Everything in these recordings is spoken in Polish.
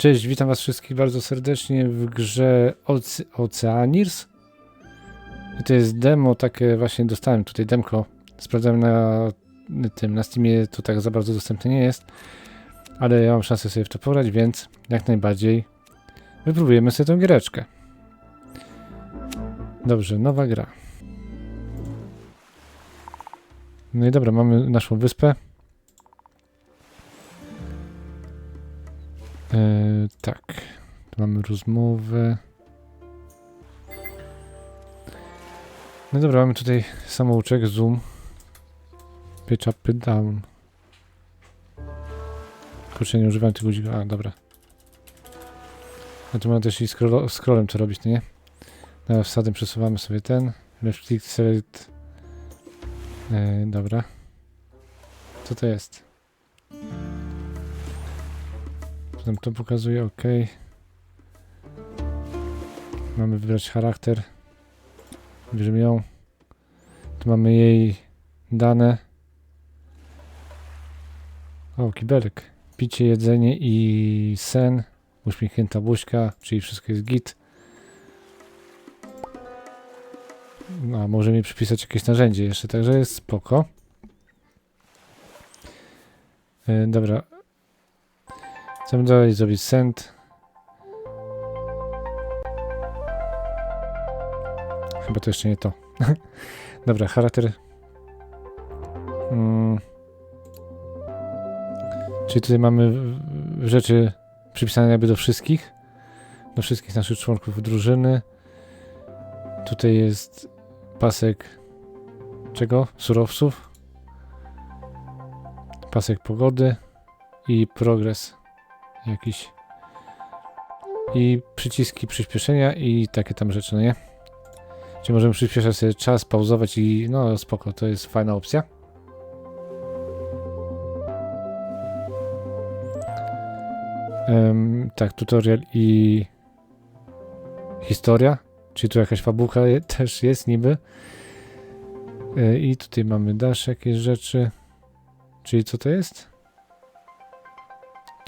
Cześć, witam was wszystkich bardzo serdecznie w grze Oce Oceanirs. I to jest demo, takie właśnie dostałem tutaj demko. Sprawdzałem na tym, na Steamie to tak za bardzo dostępne nie jest. Ale ja mam szansę sobie w to pograć, więc jak najbardziej wypróbujemy sobie tę giereczkę. Dobrze, nowa gra. No i dobra, mamy naszą wyspę. E, tak, tu mamy rozmowę. No dobra, mamy tutaj samouczek, zoom. Pitch up, pitch down. Kurczę, nie używam tego guzików. A, dobra. A tu mamy też i scroll scrollem to robić, no nie? Dobra, wsadem przesuwamy sobie ten. Left click, select. E, dobra. Co to jest? Nam to pokazuje? OK. Mamy wybrać charakter. Bierzemy ją. Tu mamy jej dane. O, kibelek. Picie, jedzenie i sen. Uśmiechnięta buźka, czyli wszystko jest git. No, a może mi przypisać jakieś narzędzie jeszcze, także jest spoko. E, dobra, Chcemy dalej zrobić send. Chyba to jeszcze nie to. Dobra, charakter. Hmm. Czyli tutaj mamy rzeczy przypisane jakby do wszystkich. Do wszystkich naszych członków drużyny. Tutaj jest pasek czego? Surowców. Pasek pogody i progres jakiś. I przyciski przyspieszenia i takie tam rzeczy, no nie? Czyli możemy przyspieszać sobie czas, pauzować i no spoko, to jest fajna opcja. Um, tak, tutorial i historia, czyli tu jakaś fabułka też jest niby. E, I tutaj mamy dash jakieś rzeczy. Czyli co to jest?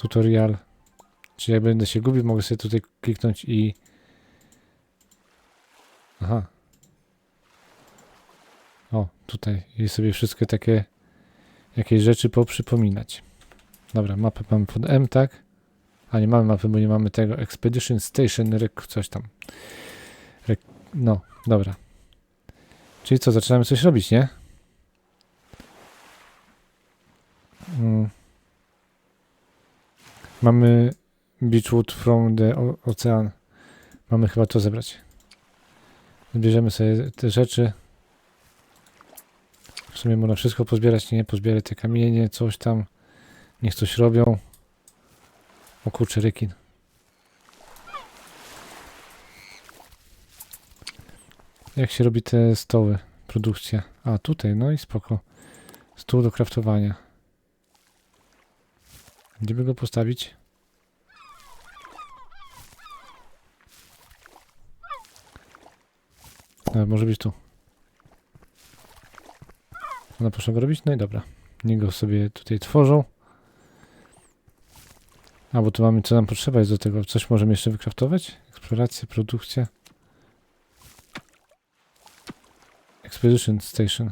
Tutorial. Czyli jak będę się gubił, mogę sobie tutaj kliknąć i... Aha. O, tutaj. I sobie wszystkie takie jakieś rzeczy poprzypominać. Dobra, mapę mamy pod M, tak? A nie mamy mapy, bo nie mamy tego. Expedition Station, rek, coś tam. Rek, no, dobra. Czyli co, zaczynamy coś robić, nie? Mm. Mamy Beachwood from the Ocean. Mamy chyba to zebrać. Zbierzemy sobie te rzeczy. W sumie można wszystko pozbierać, nie? Pozbierać te kamienie, coś tam. Niech coś robią. O kurczę, rekin. Jak się robi te stoły? Produkcja. A, tutaj, no i spoko. Stół do kraftowania. Gdzie by go postawić? A, może być tu. Ona proszę go robić? No i dobra. Niech go sobie tutaj tworzą. A, bo tu mamy, co nam potrzeba jest do tego. Coś możemy jeszcze wykraftować? Eksploracja, produkcja. Expedition Station.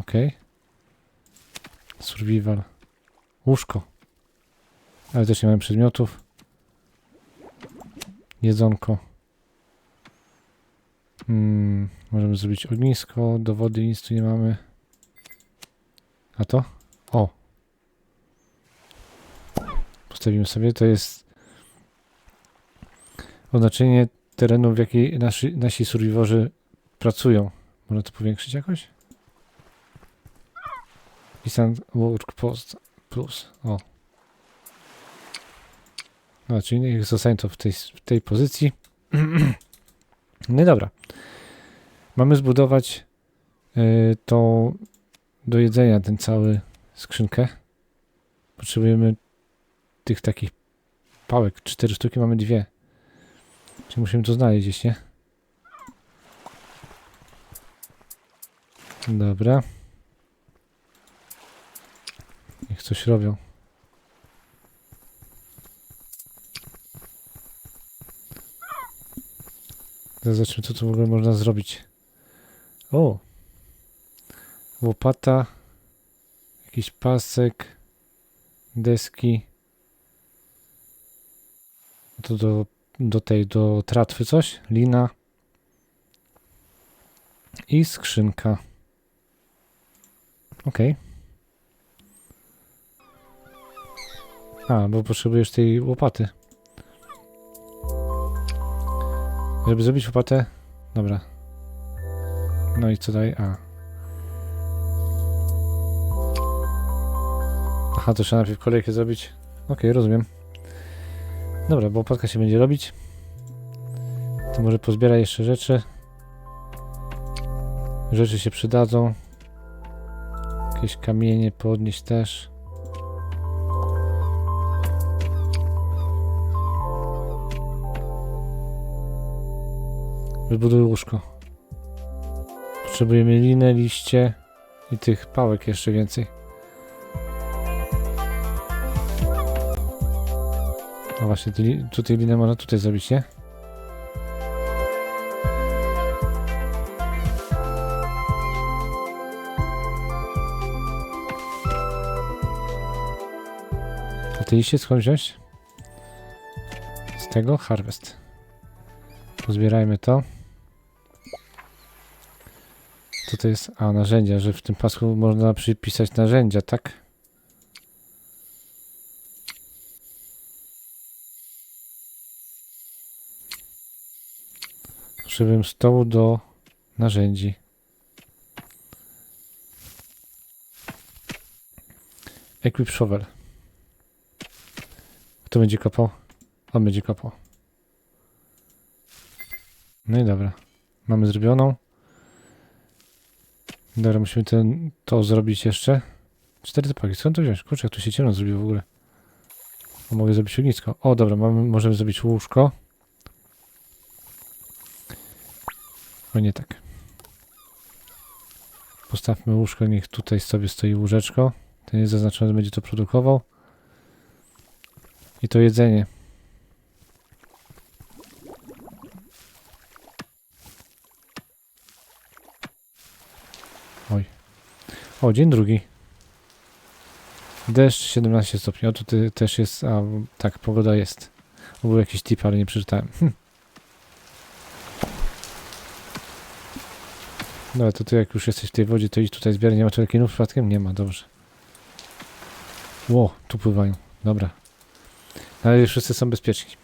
Ok. Survival. Łóżko. Ale też nie mamy przedmiotów. Jedzonko. Hmm, możemy zrobić ognisko. Do wody nic tu nie mamy. A to? O. Postawimy sobie. To jest oznaczenie terenu, w jakiej nasi, nasi survivorzy pracują. Można to powiększyć jakoś? Distant Work Post Plus. O. No, czyli niech zostanie to w tej, w tej pozycji. no i dobra. Mamy zbudować y, tą do jedzenia ten cały skrzynkę. Potrzebujemy tych takich pałek. Cztery sztuki, mamy dwie. Czyli musimy to znaleźć gdzieś, nie? Dobra. Niech coś robią. Zobaczmy, co tu w ogóle można zrobić. O! Łopata. Jakiś pasek. Deski. To do, do tej, do tratwy coś? Lina. I skrzynka. Okej. Okay. A, bo potrzebujesz tej łopaty. Żeby zrobić łopatę? Dobra. No i co dalej? A. Aha, to trzeba najpierw kolejkę zrobić. Okej, rozumiem. Dobra, bo łopatka się będzie robić. To może pozbieraj jeszcze rzeczy. Rzeczy się przydadzą. Jakieś kamienie podnieść też. Wybuduj łóżko. Potrzebujemy linę, liście i tych pałek jeszcze więcej. No właśnie, tutaj linę można tutaj zrobić, nie? A te liście skąd wziąć? Z tego harvest. Pozbierajmy to. Co to jest? A, narzędzia, że w tym pasku można przypisać narzędzia, tak? Potrzebujemy stołu do narzędzi. Equip shovel. Kto będzie kopał? On będzie kopał. No i dobra. Mamy zrobioną. Dobra, musimy ten, to zrobić jeszcze. Cztery zapaki. Skąd to wziąć? Kurczę, jak tu się ciemno zrobiło w ogóle. O, mogę zrobić ognisko. O, dobra, mamy, możemy zrobić łóżko. O, nie tak. Postawmy łóżko, niech tutaj sobie stoi łóżeczko. Ten jest zaznaczony, będzie to produkował. I to jedzenie. O, dzień drugi. Deszcz 17 stopni. O, tutaj też jest. A, tak, pogoda jest. O, był jakiś tip, ale nie przeczytałem. Hm. No, to ty jak już jesteś w tej wodzie, to idź tutaj zbieraj. Nie ma tu rekinów przypadkiem? Nie ma, dobrze. Ło, tu pływają. Dobra. Ale wszyscy są bezpieczni.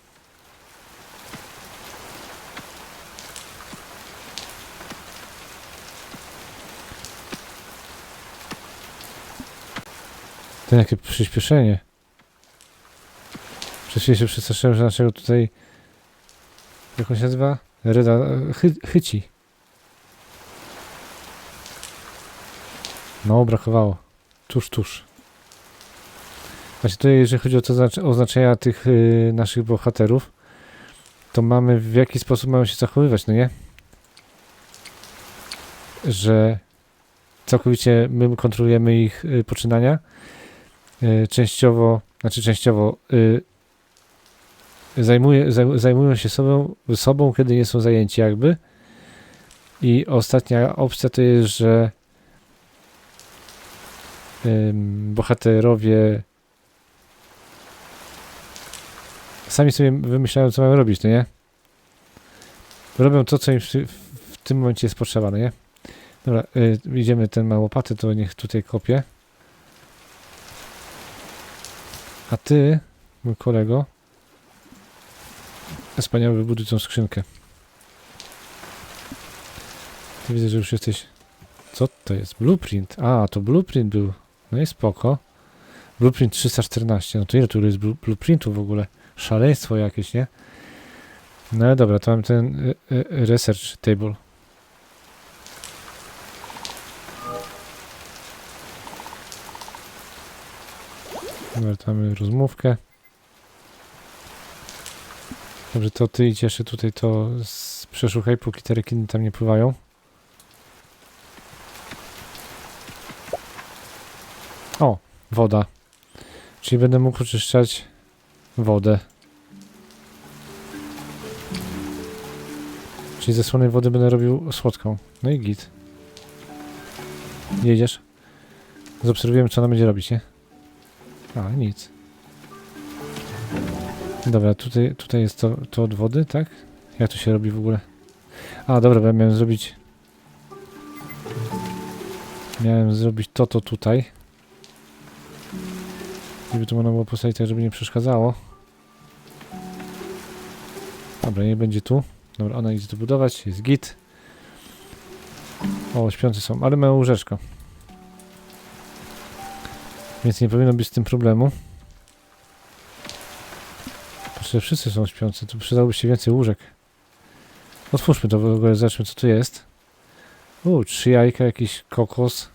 To jakie przyspieszenie. Chwilę się przestraszyłem, że naszego tutaj... Jak on się nazywa? Reda... Chy, chyci. No, brakowało. Tuż, tuż. Właśnie tutaj, jeżeli chodzi o to znacze- oznaczenia tych y, naszych bohaterów, to mamy w jaki sposób mają się zachowywać, no nie? Że całkowicie my kontrolujemy ich y, poczynania, częściowo, znaczy częściowo y, zajmuje, zaj- zajmują się sobą, sobą, kiedy nie są zajęci jakby. I ostatnia opcja to jest, że bohaterowie sami sobie wymyślają, co mają robić, no nie? Robią to, co im w, tym momencie jest potrzeba, no nie? Dobra, y, idziemy ten ma łopaty, to niech tutaj kopie. A ty, mój kolego, wspaniały wybuduj tą skrzynkę. Ty widzę, że już jesteś... Co to jest? Blueprint. A, to blueprint był. No i spoko. Blueprint 314. No to ile tu jest blu- blueprintu w ogóle? Szaleństwo jakieś, nie? No dobra, to mam ten y, y, research table. Mamy rozmówkę. Dobrze, to ty idź jeszcze tutaj to przeszukaj, póki te rekiny tam nie pływają. O, woda. Czyli będę mógł oczyszczać wodę. Czyli ze słonej wody będę robił słodką. No i git. Jedziesz? Zaobserwujemy, co ona będzie robić, nie? A, nic. Dobra, tutaj, tutaj jest to, to od wody, tak? Jak to się robi w ogóle? A, dobra, ja miałem zrobić... Miałem zrobić to, to tutaj. Żeby to można było postawić tak, żeby nie przeszkadzało. Dobra, nie będzie tu. Dobra, ona idzie to budować, jest git. O, śpiący są, ale mają łóżeczko. Więc nie powinno być z tym problemu. Przecież wszyscy są śpiący, tu przydałoby się więcej łóżek. Otwórzmy to w ogóle, zobaczmy co tu jest. U, trzy jajka, jakiś kokos.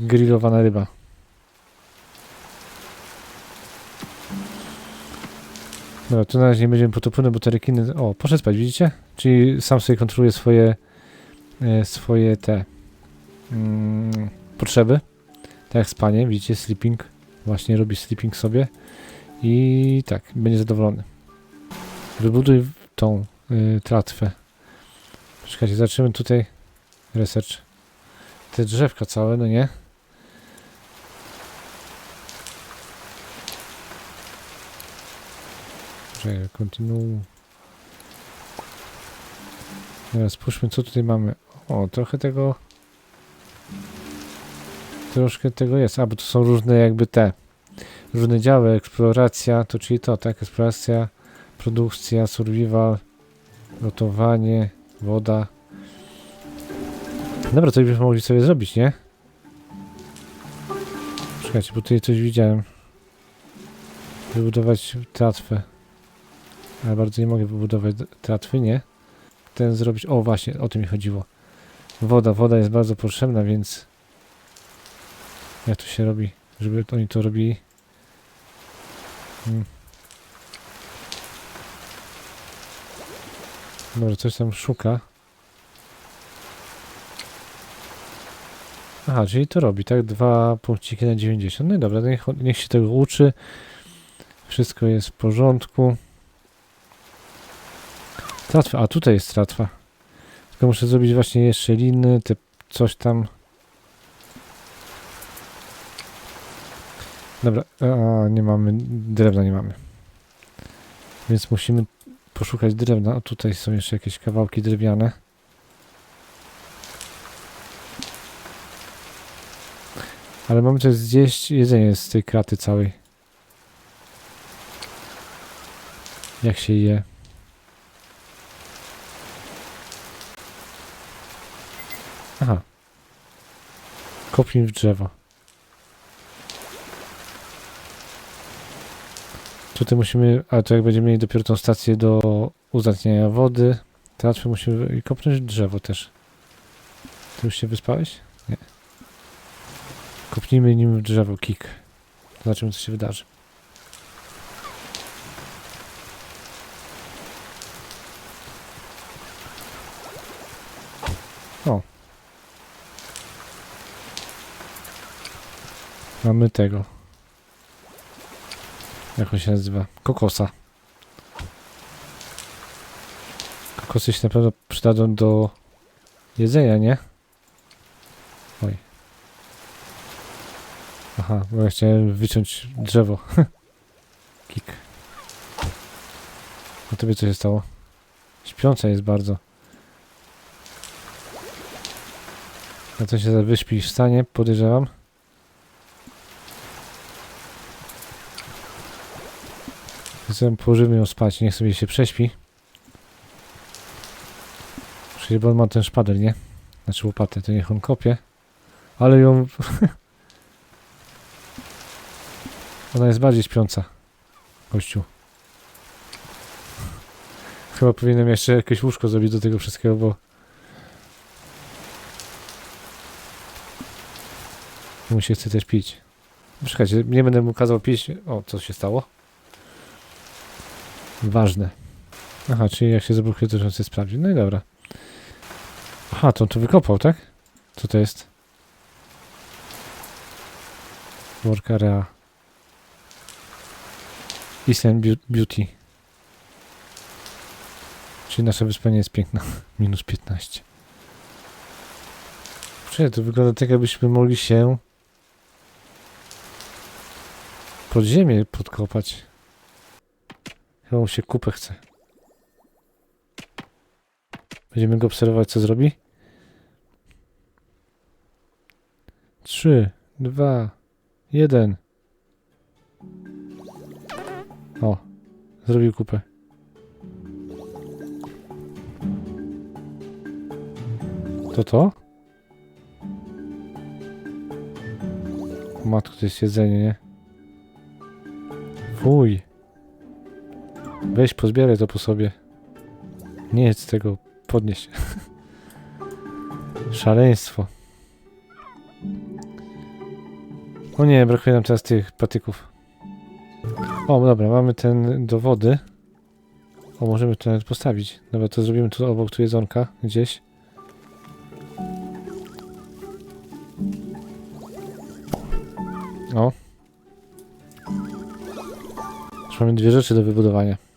Grillowana ryba. Dobra, tu na razie nie będziemy potopune, bo te rekiny... O, poszedł spać, widzicie? Czyli sam sobie kontroluje swoje... E, swoje te... Mm, potrzeby. Tak jak spanie, widzicie, sleeping. Właśnie robi sleeping sobie. I tak, będzie zadowolony. Wybuduj tą y, tratwę. Czekajcie, zaczniemy tutaj research. Te drzewka całe, no nie? Czekaj, continue. Teraz spójrzmy, co tutaj mamy. O, trochę tego... Troszkę tego jest. A, bo to są różne jakby te... Różne działy, eksploracja, to czyli to, tak? Eksploracja, produkcja, survival, gotowanie, woda. Dobra, to byśmy mogli sobie zrobić, nie? Czekajcie, bo tutaj coś widziałem. Wybudować tratwę. Ale bardzo nie mogę wybudować tratwy, nie? Ten zrobić... O, właśnie, o tym mi chodziło. Woda, woda jest bardzo potrzebna, więc... Jak to się robi? Żeby oni to robili? Hmm. Dobra, coś tam szuka. Aha, czyli to robi, tak? Dwa punkciki na 90. No i dobra, niech, niech się tego uczy. Wszystko jest w porządku. Tratwa, a tutaj jest tratwa. Tylko muszę zrobić właśnie jeszcze liny, te coś tam. Dobra, a nie mamy, drewna nie mamy. Więc musimy poszukać drewna. A tutaj są jeszcze jakieś kawałki drewniane. Ale mamy też zjeść jedzenie z tej kraty całej. Jak się je. Aha. Kopnij w drzewo. Tutaj musimy, a to jak będziemy mieli dopiero tą stację do uzdatniania wody, to musimy kopnąć drzewo też. Ty już się wyspałeś? Nie. Kopnijmy nim w drzewo, kick. Zobaczymy co się wydarzy. O. Mamy tego. Jak on się nazywa? Kokosa. Kokosy się na pewno przydadzą do jedzenia, nie? Oj. Aha, bo ja chciałem wyciąć drzewo. Kik. A tobie co się stało? Śpiąca jest bardzo. A to się wyśpi i wstanie, podejrzewam. Chcę położymy ją spać, niech sobie się prześpi. Przecież bo on ma ten szpadel, nie? Znaczy łopatę, to niech on kopie. Ale ją... Ona jest bardziej śpiąca. Gościu. Chyba powinienem jeszcze jakieś łóżko zrobić do tego wszystkiego, bo... Mu się chce też pić. Czekajcie, nie będę mu kazał pić. O, co się stało? Ważne. Aha, czyli jak się zablokuje, to on sobie sprawdzi. No i dobra. Aha, to on to wykopał, tak? Co to jest? Work area. Eastern Beau- Beauty. Czyli nasza wyspa nie jest piękna. Minus 15. Czekaj, to wygląda tak, jakbyśmy mogli się pod ziemię podkopać. Chyba mu się kupę chce. Będziemy go obserwować, co zrobi. Trzy, dwa, jeden. O, zrobił kupę. To to? Matko, to jest jedzenie, nie? Fuj. Weź, pozbieraj to po sobie. Nie jedz tego, podnieś. Szaleństwo. O nie, brakuje nam teraz tych patyków. O, dobra, mamy ten do wody. O, możemy to nawet postawić. Dobra, to zrobimy tu obok tu jedzonka, gdzieś. O. Już mamy dwie rzeczy do wybudowania.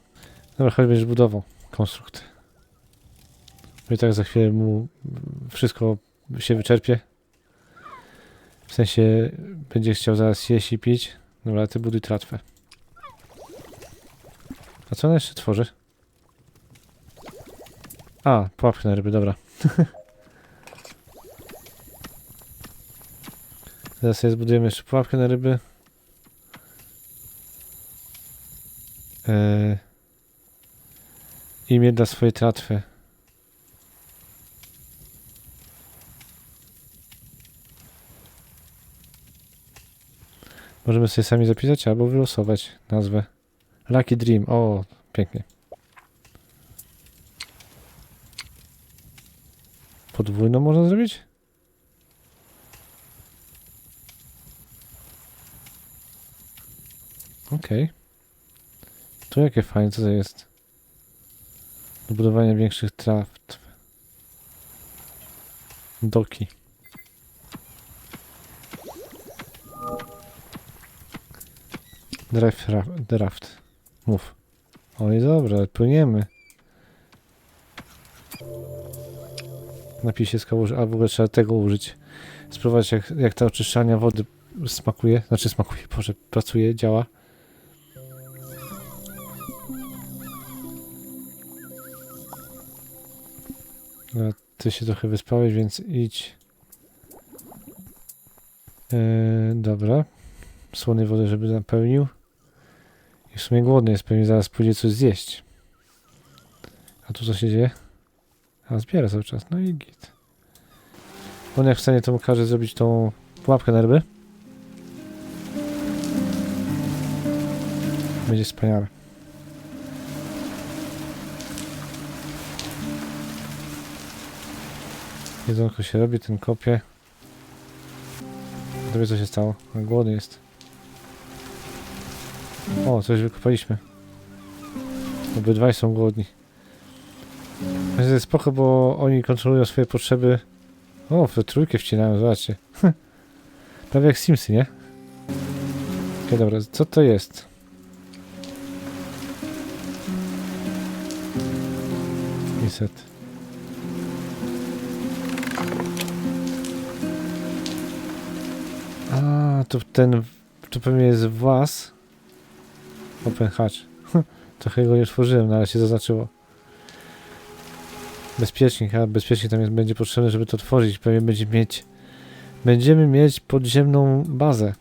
Dobra, chodź będziesz budował konstrukt. Bo i tak za chwilę mu wszystko się wyczerpie. W sensie będzie chciał zaraz jeść i pić. Dobra, ty buduj tratwę. A co ona jeszcze tworzy? A, pułapkę na ryby, dobra. Teraz sobie zbudujemy jeszcze pułapkę na ryby. Eee, imię dla swojej tratwy. Możemy sobie sami zapisać albo wylosować nazwę. Lucky Dream. O, pięknie. Podwójną można zrobić? Okej. Tu jakie fajne, to jest? Do budowania większych traft. Doki. Draft, draft. Mów. Oj, dobra, płyniemy. Z kałuży, a w ogóle trzeba tego użyć. Spróbować jak, jak ta oczyszczalnia wody smakuje. Znaczy smakuje, Boże, pracuje, działa. Ty się trochę wyspałeś, więc idź. Yy, dobra. Słonej wody, żeby napełnił. I w sumie głodny jest, pewnie zaraz pójdzie coś zjeść. A tu co się dzieje? A zbiera cały czas, no i git. On jak wstanie, to mu każe zrobić tą pułapkę na ryby. Będzie wspaniale. Jedzonko się robi, ten kopie. Dowie co się stało. Głodny jest. O, coś wykopaliśmy. Obydwaj są głodni. To jest spoko, bo oni kontrolują swoje potrzeby. O, w trójkę wcinają, zobaczcie. Prawie jak Simsy, nie? Okej, dobra, co to jest? Reset. A, to ten, to pewnie jest włas. Open hatch. Trochę go nie otworzyłem, no ale się zaznaczyło. Bezpiecznik, a bezpiecznik tam jest, będzie potrzebny, żeby to otworzyć. Pewnie będzie mieć... Będziemy mieć podziemną bazę.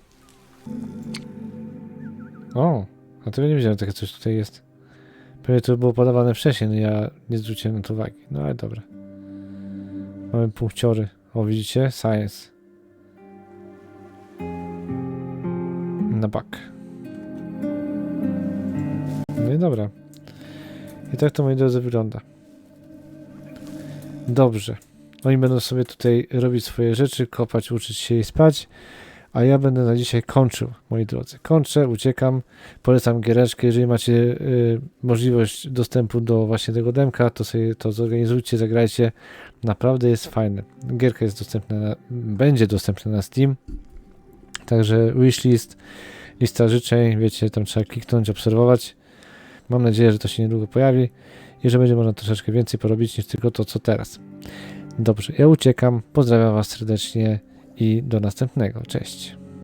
O, a tego nie wiedziałem, takie coś tutaj jest. Pewnie to było podawane wcześniej, no ja nie zwróciłem na to uwagi. No ale dobra. Mamy punkciory. O, widzicie? Science. Na bak. No i dobra. I tak to moi drodzy wygląda. Dobrze. Oni będą sobie tutaj robić swoje rzeczy, kopać, uczyć się i spać. A ja będę na dzisiaj kończył, moi drodzy. Kończę, uciekam. Polecam giereczkę. Jeżeli macie y, możliwość dostępu do właśnie tego demka, to sobie to zorganizujcie, zagrajcie. Naprawdę jest fajne. Gierka jest dostępna, na, będzie dostępna na Steam. Także wishlist, lista życzeń, wiecie, tam trzeba kliknąć, obserwować. Mam nadzieję, że to się niedługo pojawi i że będzie można troszeczkę więcej porobić niż tylko to, co teraz. Dobrze, ja uciekam, pozdrawiam Was serdecznie i do następnego. Cześć.